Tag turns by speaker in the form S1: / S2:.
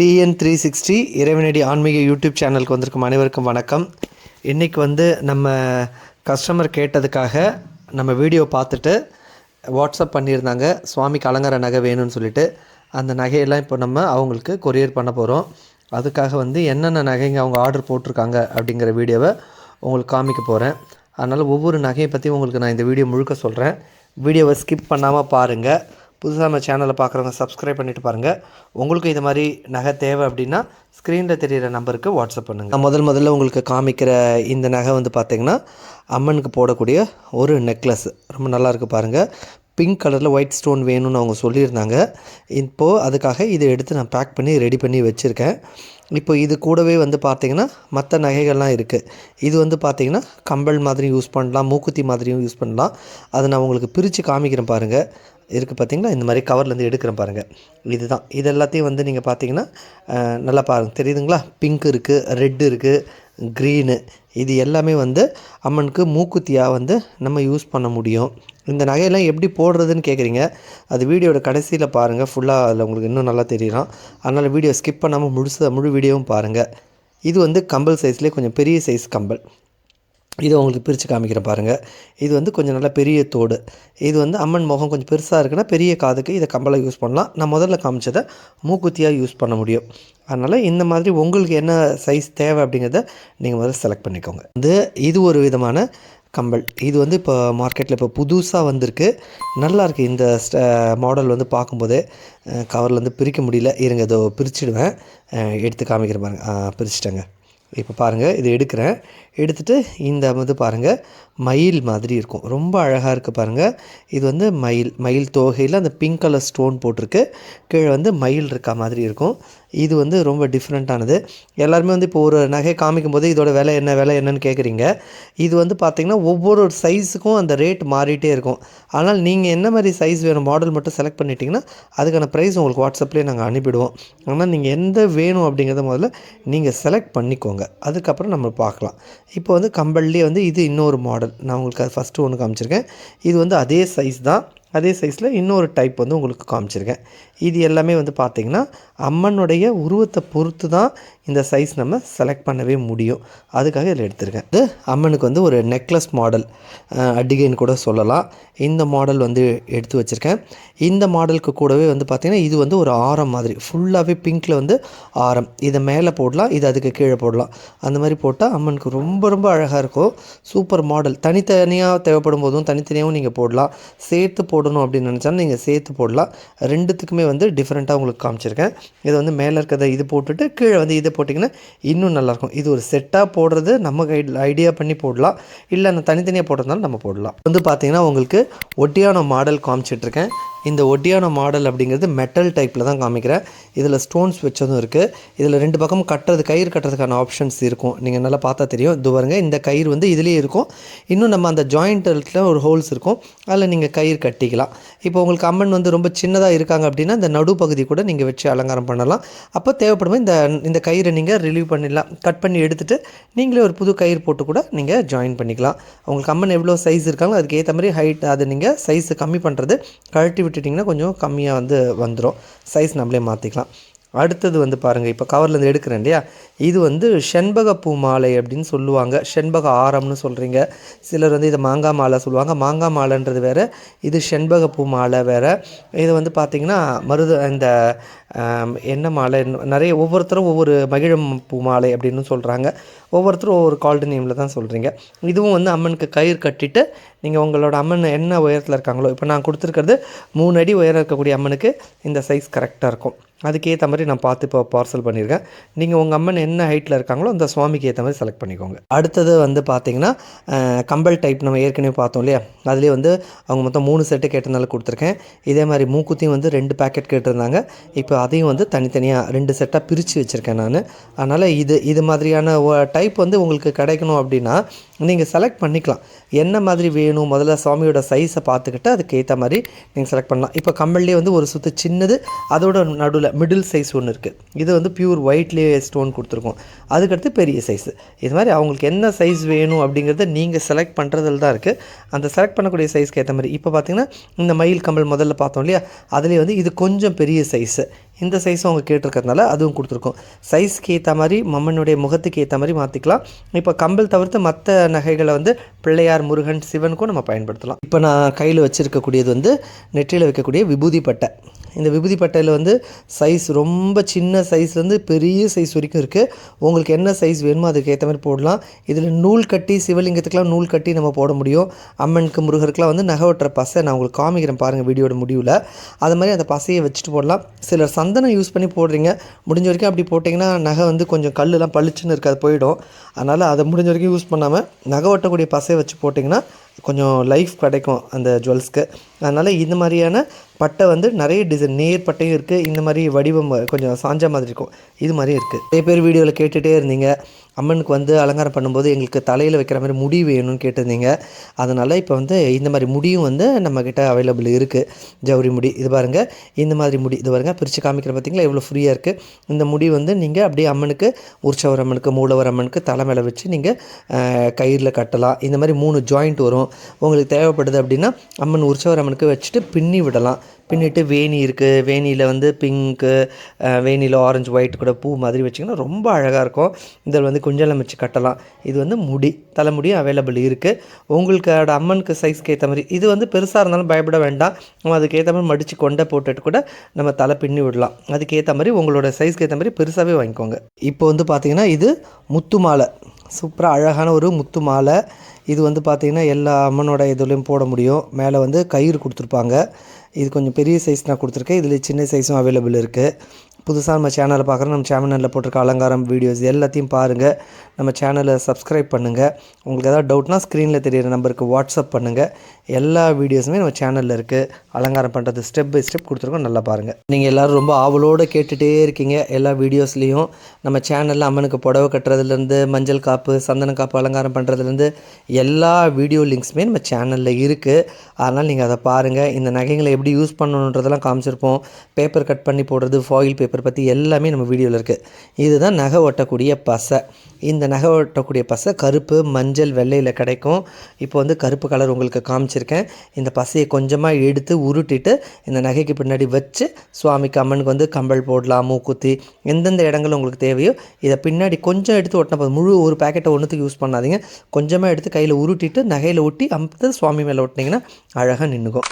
S1: TN three sixty இறைவனடி ஆன்மீக YouTube சேனலுக்கு வந்திருக்கும் அனைவருக்கும் வணக்கம். இன்றைக்கி வந்து நம்ம கஸ்டமர் கேட்டதுக்காக நம்ம வீடியோ பார்த்துட்டு வாட்ஸ்அப் பண்ணியிருந்தாங்க. சுவாமிக்கு அலங்கார நகை வேணும்னு சொல்லிட்டு. அந்த நகையெல்லாம் இப்போ நம்ம அவங்களுக்கு கொரியர் பண்ண போகிறோம் அதுக்காக வந்து என்னென்ன நகைங்க அவங்க ஆர்டர் போட்டிருக்காங்க அப்படிங்கிற வீடியோவை உங்களுக்கு காமிக்க போகிறேன் அதனால் ஒவ்வொரு நகையை பற்றி உங்களுக்கு நான் இந்த வீடியோ முழுக்க சொல்கிறேன் வீடியோவை ஸ்கிப் பண்ணாமல் பாருங்கள் புதுசாக நம்ம சேனலை பார்க்குறவங்க சப்ஸ்கிரைப் பண்ணிட்டு பாருங்கள் உங்களுக்கு இது மாதிரி நகை தேவை அப்படின்னா ஸ்க்ரீனில் தெரியிற நம்பருக்கு வாட்ஸ்அப் பண்ணுங்கள் நான் முதல் முதல்ல உங்களுக்கு காமிக்கிற இந்த நகை வந்து பார்த்திங்கன்னா அம்மனுக்கு போடக்கூடிய ஒரு நெக்லஸ் ரொம்ப நல்லாயிருக்கு பாருங்கள் பிங்க் கலரில் ஒயிட் ஸ்டோன் வேணும்னு அவங்க சொல்லியிருந்தாங்க. இப்போது அதுக்காக இதை எடுத்து நான் பேக் பண்ணி ரெடி பண்ணி வச்சுருக்கேன். இப்போ இது கூடவே வந்து பார்த்திங்கன்னா மற்ற நகைகள்லாம் இருக்குது இது வந்து பார்த்திங்கன்னா கம்பல் மாதிரி யூஸ் பண்ணலாம் மூக்குத்தி மாதிரியும் யூஸ் பண்ணலாம். அதை நான் உங்களுக்கு பிரித்து காமிக்கிறேன் பாருங்கள் இருக்குது பார்த்தீங்களா? இந்த மாதிரி கவர்லேருந்து எடுக்கிறேன் பாருங்கள் இதுதான். இது எல்லாத்தையும் வந்து நீங்கள் பார்த்தீங்கன்னா நல்லா பாருங்கள் தெரியுதுங்களா? பிங்க் இருக்குது ரெட் இருக்குது க்ரீனு இது எல்லாமே வந்து அம்மனுக்கு மூக்குத்தியாக வந்து நம்ம யூஸ் பண்ண முடியும். இந்த நகையெல்லாம் எப்படி போடுறதுன்னு கேட்குறீங்க அது வீடியோட கடைசியில் பாருங்கள் ஃபுல்லாக அதில் உங்களுக்கு இன்னும் நல்லா தெரியலாம் அதனால் வீடியோ ஸ்கிப் பண்ணாமல் முழுசு முழு வீடியோவும் பாருங்கள் இது வந்து கம்பல் சைஸ்லேயே கொஞ்சம் பெரிய சைஸ் கம்பல். இது உங்களுக்கு பிரித்து காமிக்கிறேன் பாருங்கள் இது வந்து கொஞ்சம் நல்லா பெரிய தோடு. இது வந்து அம்மன் முகம் கொஞ்சம் பெருசாக இருக்குன்னா பெரிய காதுக்கு இதை கம்பலை யூஸ் பண்ணலாம். நான் முதல்ல காமிச்சதை மூக்குத்தியாக யூஸ் பண்ண முடியும். அதனால் இந்த மாதிரி உங்களுக்கு என்ன சைஸ் தேவை அப்படிங்கிறத நீங்கள் முதல்ல செலக்ட் பண்ணிக்கோங்க. இது இது ஒரு விதமான கம்பல். இது வந்து இப்போ மார்க்கெட்டில் இப்போ புதுசாக வந்திருக்கு. நல்லாயிருக்கு இந்த மாடல் வந்து பார்க்கும்போதே கவர்லேருந்து பிரிக்க முடியல. இருங்க இதோ பிரிச்சுடுவேன். எடுத்து காமிக்கிறேன் பாருங்கள் பிரிச்சுட்டேங்க. இப்போ பாருங்கள் இது எடுக்கிறேன். எடுத்துகிட்டு இந்த இது பாருங்கள் மயில் மாதிரி இருக்கும். ரொம்ப அழகாக இருக்குது பாருங்கள் இது வந்து மயில் மயில் தோகையில் அந்த பிங்க் கலர் ஸ்டோன் போட்டிருக்கு. கீழே வந்து மயில் இருக்கா மாதிரி இருக்கும். இது வந்து ரொம்ப டிஃப்ரெண்ட்டானது எல்லாருமே வந்து இப்போ ஒரு நகை காமிக்கும் போது இதோட விலை என்ன விலை என்னன்னு கேட்குறீங்க இது வந்து பார்த்திங்கன்னா ஒவ்வொரு சைஸுக்கும் அந்த ரேட் மாறிட்டே இருக்கும். ஆனால் நீங்கள் என்ன மாதிரி சைஸ் வேணும் மாடல் மட்டும் செலக்ட் பண்ணிட்டீங்கன்னா அதுக்கான ப்ரைஸ் உங்களுக்கு வாட்ஸ்அப்லேயே நாங்கள் அனுப்பிடுவோம். ஆனால் நீங்கள் எந்த வேணும் அப்படிங்கிறத முதல்ல நீங்கள் செலக்ட் பண்ணிக்கோங்க. அதுக்கப்புறம் நம்ம பார்க்கலாம். இப்போ வந்து கம்பல்லே வந்து இது இன்னொரு மாடல் நான் உங்களுக்கு அது ஃபஸ்ட்டு ஒன்று காமிச்சிருக்கேன். இது வந்து அதே சைஸ் தான். அதே சைஸில் இன்னொரு டைப் வந்து உங்களுக்கு காமிச்சிருக்கேன். இது எல்லாமே வந்து பார்த்திங்கன்னா அம்மனுடைய உருவத்தை பொறுத்து தான் இந்த சைஸ் நம்ம செலக்ட் பண்ணவே முடியும். அதுக்காக இதில் எடுத்திருக்கேன். இது அம்மனுக்கு வந்து ஒரு நெக்லஸ் மாடல் அடிகைன்னு கூட சொல்லலாம். இந்த மாடல் வந்து எடுத்து வச்சுருக்கேன். இந்த மாடலுக்கு கூடவே வந்து பார்த்திங்கன்னா இது வந்து ஒரு ஆரம் மாதிரி ஃபுல்லாகவே பிங்க்கில் வந்து ஆரம். இதை மேலே போடலாம் இது அதுக்கு கீழே போடலாம். அந்த மாதிரி போட்டால் அம்மனுக்கு ரொம்ப ரொம்ப அழகாக இருக்கும். சூப்பர் மாடல் தனித்தனியாக தேவைப்படும் போதும் தனித்தனியாகவும் நீங்கள் போடலாம். சேர்த்து போடணும் அப்படின்னு நினச்சாலும் நீங்கள் சேர்த்து போடலாம். ரெண்டுத்துக்குமே வந்து டிஃப்ரெண்ட்டாக உங்களுக்கு காமிச்சிருக்கேன். இதை வந்து மேலே இருக்கிறத இது போட்டுட்டு கீழே வந்து இதை போட்டிங்கன்னா இன்னும் நல்லாயிருக்கும். இது ஒரு செட்டாக போடுறது நம்ம கைட் ஐடியா பண்ணி போடலாம். இல்லை நான் தனித்தனியாக போடுறதுனால நம்ம போடலாம். வந்து பார்த்திங்கன்னா உங்களுக்கு ஒட்டியான மாடல் காமிச்சிட்ருக்கேன் இந்த ஒட்டியான மாடல் அப்படிங்கிறது மெட்டல் டைப்பில் தான் காமிக்கிறேன். இதில் ஸ்டோன்ஸ் வச்சதும் இருக்குது இதில் ரெண்டு பக்கம் கட்டுறது கயிறு கட்டுறதுக்கான ஆப்ஷன்ஸ் இருக்கும். நீங்கள் நல்லா பார்த்தா தெரியும். இது பாருங்க இந்த கயிறு வந்து இதுலேயே இருக்கும். இன்னும் நம்ம அந்த ஜாயிண்ட்டில் ஒரு ஹோல்ஸ் இருக்கும். அதில் நீங்கள் கயிறு கட்டிக்கலாம். இப்போ உங்களுக்கு அம்மன் வந்து ரொம்ப சின்னதாக இருக்காங்க அப்படின்னா இந்த நடுப்பகுதி கூட நீங்கள் வச்சு அலங்காரம் பண்ணலாம். அப்போ தேவைப்படும் இந்த இந்த கயிறை நீங்கள் ரிலீவ் பண்ணிடலாம். கட் பண்ணி எடுத்துகிட்டு நீங்களே ஒரு புது கயிறு போட்டு கூட நீங்கள் ஜாயின் பண்ணிக்கலாம். உங்களுக்கு அம்மன் எவ்வளோ சைஸ் இருக்காங்களோ அதுக்கு ஏற்ற மாதிரி ஹைட் அதை நீங்கள் சைஸ் கம்மி பண்ணுறது கழட்டி விட்டுட்டிங்கன்னா கொஞ்சம் கம்மியாக வந்து வந்துடும் சைஸ் நம்மளே மாற்றிக்கலாம் அடுத்தது வந்து பாருங்கள் இப்போ கவர்லேருந்து எடுக்கிறேன் இல்லையா? இது வந்து செண்பக பூ மாலை அப்படின்னு சொல்லுவாங்க. செண்பக ஆரம்னு சொல்கிறீங்க சிலர் வந்து இதை மாங்காய் மாலை சொல்லுவாங்க. மாங்காய் மாலைன்றது வேறு இது செண்பக பூ மாலை வேறு. இது வந்து பார்த்திங்கன்னா மருது இந்த என்ன மாலை? நிறைய ஒவ்வொருத்தரும் ஒவ்வொரு மகிழம் பூ மாலை அப்படின்னு சொல்கிறாங்க ஒவ்வொருத்தரும் ஒவ்வொரு கால்டு நேமில் தான் சொல்கிறீங்க இதுவும் வந்து அம்மனுக்கு கயிறு கட்டிட்டு நீங்கள் உங்களோட அம்மன் என்ன உயரத்தில் இருக்காங்களோ இப்போ நான் கொடுத்துருக்கிறது மூணு அடி உயரம் இருக்கக்கூடிய அம்மனுக்கு இந்த சைஸ் கரெக்டாக இருக்கும். அதுக்கேற்ற மாதிரி நான் பார்த்து இப்போ பார்சல் பண்ணியிருக்கேன். நீங்கள் உங்கள் அம்மன் என்ன ஹைட்டில் இருக்காங்களோ அந்த சுவாமிக்கு ஏற்ற மாதிரி செலக்ட் பண்ணிக்கோங்க. அடுத்தது வந்து பார்த்தீங்கன்னா கம்பல் டைப் நம்ம ஏற்கனவே பார்த்தோம் இல்லையா? அதுலேயே வந்து அவங்க மொத்தம் மூணு செட்டு கேட்டதுனால கொடுத்துருக்கேன். இதே மாதிரி மூக்குத்தியும் வந்து ரெண்டு பேக்கெட் கேட்டிருந்தாங்க. இப்போ அதையும் வந்து தனித்தனியாக ரெண்டு செட்டாக பிரித்து வச்சுருக்கேன் நான். அதனால் இது இது மாதிரியான டைப் வந்து உங்களுக்கு கிடைக்கணும் அப்படின்னா நீங்கள் செலக்ட் பண்ணிக்கலாம். என்ன மாதிரி வேணும்? முதல்ல சுவாமியோட சைஸை பார்த்துக்கிட்டு அதுக்கு ஏற்ற மாதிரி நீங்கள் செலக்ட் பண்ணலாம். இப்போ கம்பல்லே வந்து ஒரு சுத்து சின்னது அதோட நடுவில் மிடில் சைஸ் ஒன்று இருக்குது இது வந்து பியூர் ஒயிட்லேயே ஸ்டோன் கொடுத்துருக்கோம். அதுக்கடுத்து பெரிய சைஸு இது மாதிரி அவங்களுக்கு என்ன சைஸ் வேணும் அப்படிங்கிறத நீங்கள் செலக்ட் பண்ணுறதில் தான் இருக்குது அந்த செலக்ட் பண்ணக்கூடிய சைஸ்க்கு ஏற்ற மாதிரி. இப்போ பார்த்தீங்கன்னா இந்த மயில் கம்பல் முதல்ல பார்த்தோம் இல்லையா? அதுலேயே வந்து இது கொஞ்சம் பெரிய சைஸு இந்த சைஸும் அவங்க கேட்டிருக்கறதுனால அதுவும் கொடுத்துருக்கோம். சைஸ்க்கு ஏற்ற மாதிரி மம்மனுடைய முகத்துக்கு ஏற்ற மாதிரி மாற்றிக்கலாம் இப்போ கம்பல் தவிர்த்து மற்ற நகைகளை வந்து பிள்ளையார் முருகன் சிவனுக்கும் நம்ம பயன்படுத்தலாம். இப்போ நான் கையில் வச்சுருக்கக்கூடியது வந்து நெற்றியில் வைக்கக்கூடிய விபூதி பட்டை. இந்த விபூதி பட்டையில் வந்து சைஸ் ரொம்ப சின்ன சைஸ்லேருந்து பெரிய சைஸ் வரைக்கும் இருக்குது உங்களுக்கு என்ன சைஸ் வேணுமோ அதுக்கு ஏற்ற மாதிரி போடலாம். இதில் நூல் கட்டி சிவலிங்கத்துக்கெலாம் நூல் கட்டி நம்ம போட முடியும். அம்மனுக்கு முருகருக்கெலாம் வந்து நகை ஒட்டுற பசை நான் உங்களுக்கு காமிக்கிறேன் பாருங்கள் வீடியோட முடிவில். அது மாதிரி அந்த பசையை வச்சுட்டு போடலாம். சிலர் சந்தனம் யூஸ் பண்ணி போடுறீங்க. முடிஞ்ச வரைக்கும் அப்படி போட்டிங்கன்னா நகை வந்து கொஞ்சம் கல்லுலாம் பளிச்சுன்னு இருக்காது போயிடும். அதனால் அதை முடிஞ்ச வரைக்கும் யூஸ் பண்ணாமல் நகை ஒட்டக்கூடிய பசையை வச்சு போட்டிங்கன்னா கொஞ்சம் லைஃப் கிடைக்கும் அந்த ஜுவல்ஸ்க்கு அதனால் இந்த மாதிரியான பட்டை வந்து நிறைய டிசைன் நேர் பட்டையும் இருக்குது இந்த மாதிரி வடிவம் கொஞ்சம் சாஞ்ச மாதிரி இருக்கும். இது மாதிரியும் இருக்குது நிறைய பேர் வீடியோவில் கேட்டுகிட்டே இருந்தீங்க. அம்மனுக்கு வந்து அலங்காரம் பண்ணும்போது எங்களுக்கு தலையில் வைக்கிற மாதிரி முடி வேணும்னு கேட்டிருந்தீங்க. அதனால் இப்போ வந்து இந்த மாதிரி முடியும் வந்து நம்மக்கிட்ட அவைலபிள் இருக்குது ஜவுரி முடி இது பாருங்கள் இந்த மாதிரி முடி இது பாருங்கள் பிரித்து காமிக்கிற பார்த்தீங்களா எவ்வளோ ஃப்ரீயாக இருக்குது இந்த முடி வந்து நீங்கள் அப்படியே அம்மனுக்கு உற்சவர் அம்மனுக்கு மூலவர் அம்மனுக்கு தலை மேலே வச்சு நீங்கள் கயிறில் கட்டலாம். இந்த மாதிரி மூணு ஜாயிண்ட் வரும். உங்களுக்கு தேவைப்படுது அப்படின்னா அம்மன் உற்சவர் அம்மனுக்கு வச்சுட்டு பின்னி விடலாம். பின்னிட்டு வேணி இருக்குது வேணியில் வந்து பிங்க்கு வேணியில் ஆரஞ்சு ஒயிட் கூட பூ மாதிரி வச்சிங்கன்னா ரொம்ப அழகாக இருக்கும். இதில் வந்து குஞ்சலம் வச்சு கட்டலாம். இது வந்து முடி தலைமுடியும் அவைலபிள் இருக்குது உங்களுக்கோட அம்மனுக்கு சைஸ்க்கு ஏற்ற மாதிரி இது வந்து பெருசாக இருந்தாலும் பயப்பட வேண்டாம். நம்ம அதுக்கேற்ற மாதிரி மடித்து கொண்டை போட்டுட்டு கூட நம்ம தலை பின்னி விடலாம். அதுக்கேற்ற மாதிரி உங்களோட சைஸ்க்கு ஏற்ற மாதிரி பெருசாகவே வாங்கிக்கோங்க. இப்போ வந்து பார்த்திங்கன்னா இது முத்து மாலை. சூப்பராக அழகான ஒரு முத்து மாலை. இது வந்து பார்த்திங்கன்னா எல்லா அம்மனோட இதுலேயும் போட முடியும். மேலே வந்து கயிறு கொடுத்துருப்பாங்க. இது கொஞ்சம் பெரிய சைஸ் நான் கொடுத்துருக்கேன். இதில் சின்ன சைஸும் அவைலபிள் இருக்குது புதுசாக நம்ம சேனலை பார்க்குறோம். நம்ம சேனலில் போட்டிருக்க அலங்காரம் வீடியோஸ் எல்லாத்தையும் பாருங்கள் நம்ம சேனலை சப்ஸ்கிரைப் பண்ணுங்கள் உங்களுக்கு ஏதாவது டவுட்னா ஸ்க்ரீனில் தெரியிற நம்பருக்கு வாட்ஸ்அப் பண்ணுங்கள் எல்லா வீடியோஸுமே நம்ம சேனலில் இருக்குது அலங்காரம் பண்ணுறது ஸ்டெப் பை ஸ்டெப் கொடுத்துருக்கோம். நல்லா பாருங்கள் நீங்கள் எல்லோரும் ரொம்ப ஆவலோடு கேட்டுகிட்டே இருக்கீங்க. எல்லா வீடியோஸ்லேயும் நம்ம சேனலில் அம்மனுக்கு புடவை கட்டுறதுலேருந்து மஞ்சள் காப்பு சந்தன காப்பு அலங்காரம் பண்ணுறதுலேருந்து எல்லா வீடியோ லிங்க்ஸுமே நம்ம சேனலில் இருக்குது அதனால் நீங்கள் அதை பாருங்கள் இந்த நகைகளை எப்படி யூஸ் பண்ணணுன்றதெல்லாம் காமிச்சிருப்போம். பேப்பர் கட் பண்ணி போடுறது ஃபாயில் பேப்பர் பேப்பர் பற்றி எல்லாமே நம்ம வீடியோவில் இருக்குது இதுதான் நகை ஒட்டக்கூடிய பசை. இந்த நகை ஒட்டக்கூடிய பசை கருப்பு மஞ்சள் வெள்ளையில் கிடைக்கும். இப்போ வந்து கருப்பு கலர் உங்களுக்கு காமிச்சிருக்கேன். இந்த பசையை கொஞ்சமாக எடுத்து உருட்டிட்டு இந்த நகைக்கு பின்னாடி வச்சு சுவாமிக்கு அம்மனுக்கு வந்து கம்பல் போடலாம் மூக்குத்தி எந்தெந்த இடங்கள் உங்களுக்கு தேவையோ இதை பின்னாடி கொஞ்சம் எடுத்து ஒட்டின போதும் முழு ஒரு பேக்கெட்டை ஒன்றுத்துக்கு யூஸ் பண்ணாதீங்க. கொஞ்சமாக எடுத்து கையில் உருட்டிட்டு நகையில் ஒட்டி அம்பத்து சுவாமி மேலே ஒட்டினீங்கன்னா அழகாக நின்றுக்கும்